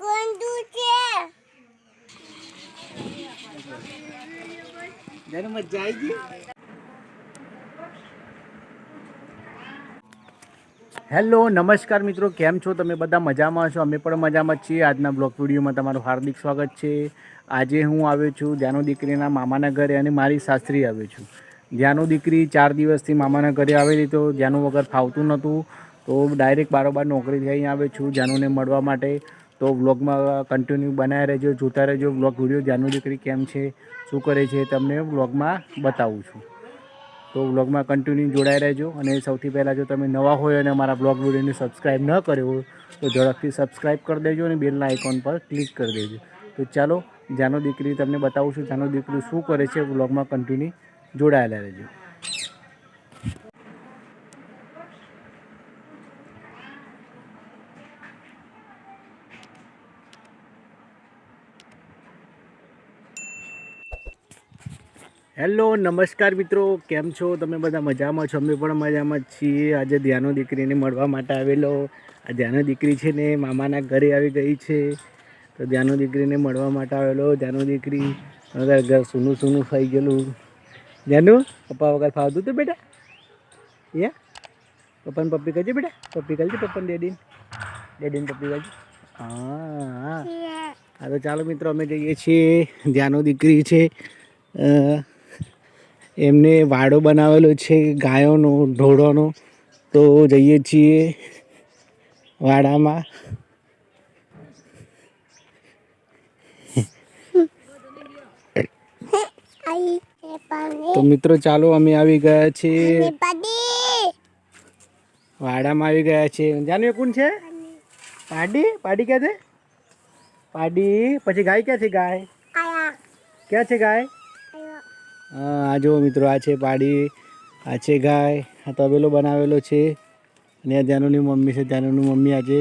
ગંદુ છે. જેને મજા ગઈ? હેલો નમસ્કાર મિત્રો કેમ છો? તમે બધા મજામાં છો? અમે પણ મજામાં જ છીએ. આજના બ્લોગ વિડીયોમાં તમારું હાર્દિક સ્વાગત છે. આજે હું આવ્યો છું જ્યાનો દીકરીના મામાના ઘરે અને મારી સાસરી આવ્યો છું. જ્યાનો દીકરી ચાર દિવસથી મામાના ઘરે આવેલી તો જ્યાંનું વગર ફાવતું નહોતું. તો ડાયરેક્ટ બારોબાર નોકરી થઈ આવ્યો છું જાનુને મળવા માટે. તો વ્લોગમાં કન્ટિન્યુ બનાવી રહેજો, જોતા રહેજો. વ્લોગ વીડિયો જ્યાનું દીકરી કેમ છે, શું કરે છે તમને વ્લોગમાં બતાવું છું. તો વ્લોગમાં કન્ટિન્યુ જોડાઈ રહેજો અને સૌથી પહેલાં જો તમે નવા હોય અને અમારા બ્લોગ વિડીયોને સબસ્ક્રાઈબ ન કર્યો હોય, તો ઝડપથી સબસ્ક્રાઈબ કરી દેજો અને બેલના આઇકોન પર ક્લિક કરી દેજો. તો ચાલો, જાનો દીકરી તમને બતાવું છું, જાનો દીકરી શું કરે છે, વ્લોગમાં કન્ટિન્યુ જોડાયેલા રહેજો. હેલો નમસ્કાર મિત્રો કેમ છો? તમે બધા મજામાં છો? અમે પણ મજામાં જ છીએ. આજે ધ્યાનો દીકરીને મળવા માટે આવેલો. આ ધ્યાનો દીકરી છે ને મામાના ઘરે આવી ગઈ છે. તો ધ્યાનો દીકરીને મળવા માટે આવેલો. ધ્યાનો દીકરી ઘર સૂનું સૂનું થઈ ગયેલું. ધ્યાનુ પપ્પા વગર ફાવતું હતું બેટા? યા? પપ્પાને પપ્પી કરજે બેટા? પપ્પી કરજે પપ્પાને ડેડી ડેડીને પપ્પી કરજે? હા હા. તો ચાલો મિત્રો અમે જઈએ છીએ. ધ્યાનો દીકરી છે. એમને વાડો બનાવેલો છે ગાયોનો ઢોળોનો તો જઈએ છીએ વાડામાં. તો મિત્રો ચાલો અમે આવી ગયા છીએ. વાડામાં આવી ગયા છીએ. જાનવી કોણ છે? પાડી? પાડી ક્યાં છે પાડી. પછી ગાય ક્યાં છે ગાય ક્યાં છે ગાય? આ જુઓ મિત્રો આ છે પાડી આ છે ગાય આ તબેલો બનાવેલો છે. અને આ જાનુની મમ્મી છે જાનુની મમ્મી આજે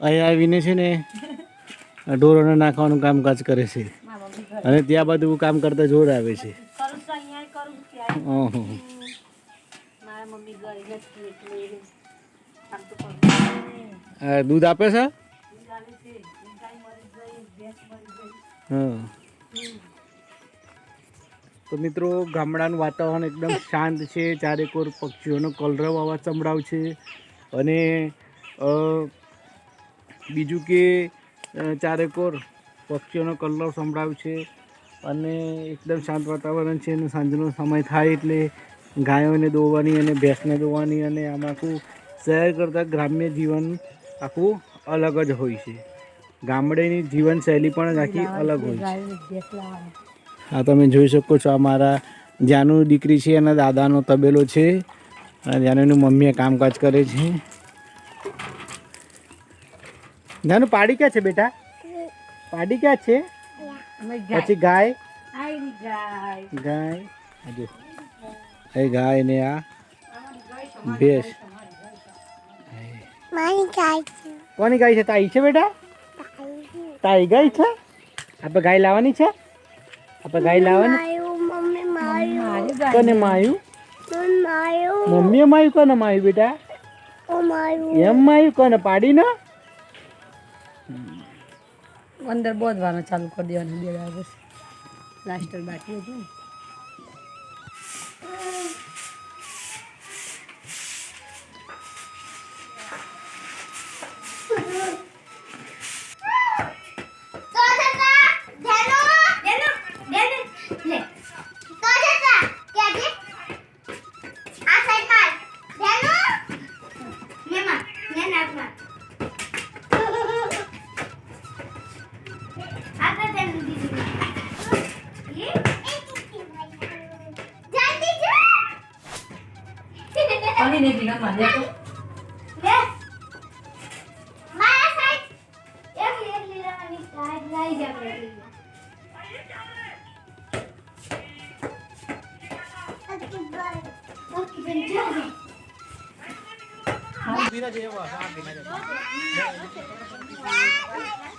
અહીંયા આવીને છે ને ઢોરોને નાખવાનું કામકાજ કરે છે. અને ત્યાં બધું કામ કરતા જોર આવે છે. દૂધ આપે છે? હા. તો મિત્રો ગામડાનું વાતાવરણ એકદમ શાંત છે. ચારેકોર પક્ષીઓનો કલરવ અવાજ સંભળાવ છે અને બીજું કે ચારેકોર પક્ષીઓનો કલરવ સંભળાવ છે અને એકદમ શાંત વાતાવરણ છે અને સાંજનો સમય થાય એટલે ગાયોને દોવાની અને ભેંસને દોવાની અને આમાં આખું શહેર કરતાં ગ્રામ્ય જીવન આખું અલગ જ હોય છે. ગામડેની જીવનશૈલી પણ આખી અલગ હોય છે. હા તમે જોઈ શકો છો આ મારા જ્યાંનું દીકરી છે એના દાદાનો તબેલો છે. અને જ્યાંનું મમ્મીએ કામકાજ કરે છે. જ્યાંનું પાડી ક્યાં છે બેટા? પાડી ક્યાં છે? પછી ગાય? ગાય. આ એ ગાય ને આ ભેંસ. કોની ગાય છે? તાઈ છે બેટા? તાઈ ગાય છે? આપણે ગાય લાવવાની છે? આપણે ગાય લાવે માયું કોને માયું? મમ્મી માયું. મમ્મીએ માયું કોને માયું બેટા? એમ માયું કોને પાડી ને અંદર બોધવાનું ચાલુ કરી દેવાનું બે પછી બાકી હતું પાણી નહીં પીના મારે તો લે મારા સાઈડ એક એક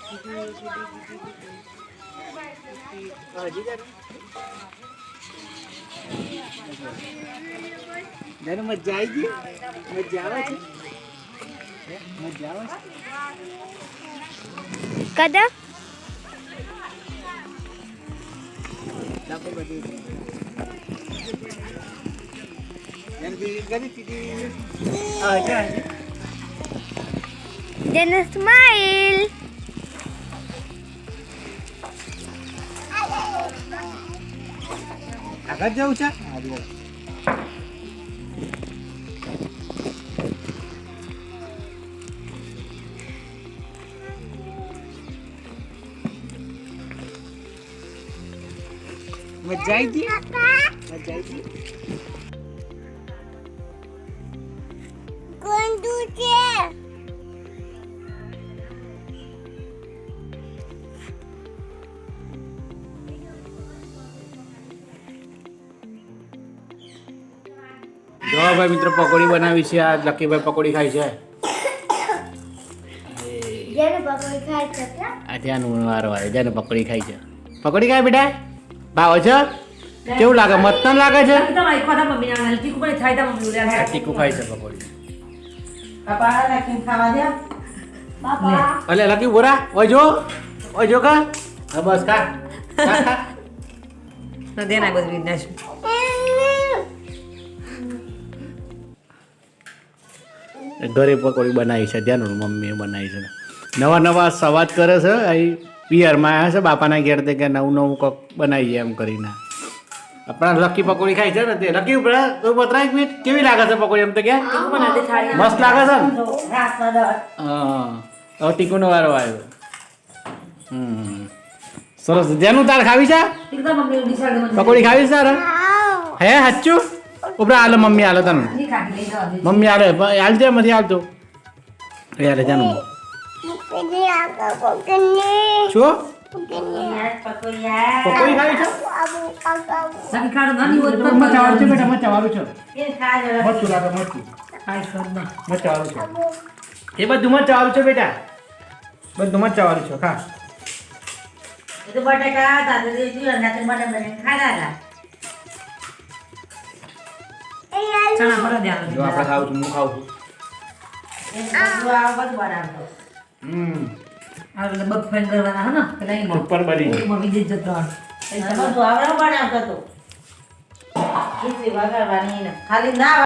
લીલાની સાઈડ લઈ જા કરી મજા આવી ગઈ મજા આવે છે મજા આવે કદા ડાકો બધી એન આગળ જવું છે? હા જુઓ મજા આવી ગઈ? મજા આવી ગઈ? ભાઈ મિત્રો પકોડી બનાવી છે આ લકીભાઈ પકોડી ખાય છે. જેને પકડી ખાય છે કે? આ ત્યાંનું વારો વારે જેને પકોડી ખાય છે. પકોડી ખાય બેટા? ભાવ છે કેવું લાગે? મતન લાગે છે? ના ટીકુ ખાય છે પકોડી. પાપા નાખીને ખાવા દે બાપા અલે લકી બોરા ઓય જો ઓય જો કા. બસ. ના બધું વિનાશ ઘરે પકોડી બનાવી છે ધ્યાન મમ્મીએ બનાવી છે. નવા નવા સવાદ કરે છે અહીં પિયરમાં આવ્યા છે બાપાના ઘેર તે કે નવું નવું કોક બનાવીએ એમ કરીને. આપણા લકી પકોડી ખાઈ છે ને તે. લકી ઉપર તું બતરા એક મિનિટ. કેવી લાગે છે પકોડી એમ તો કે? મસ્ત લાગે છે ને? હા હવે ટીકુનો વારો આવ્યો. હમ. સરસ. જેનું તાર ખાવી છે? પકોડી ખાવી છે તારે? હે. હાચું ઉપરા હાલો મમ્મી હાલો તને દે મમ્મી હાલે હાલ છે નથી હાલતો યાર જાનું પેલી આગળ પકડની શું પકોડી ખાવી છે બેટા મરચા વાળું છે એ મરચું લાગે છે એ બધું મરચા વાળું છે બેટા બધું મરચા વાળું છે ખા એ તો બટાકા દે તે ચણા પર ધ્યાન જો આપણે ખાવું છું હું ખાવું છું. બધું આ બધું બનાવતો હમ. આ એટલે બગ કરવાના હે ને? પેલા ઈ ઉપર બની ગયું. માં વિજય જતો બનાવતો તો. ખીચડી વગાડવાની ખાલી ના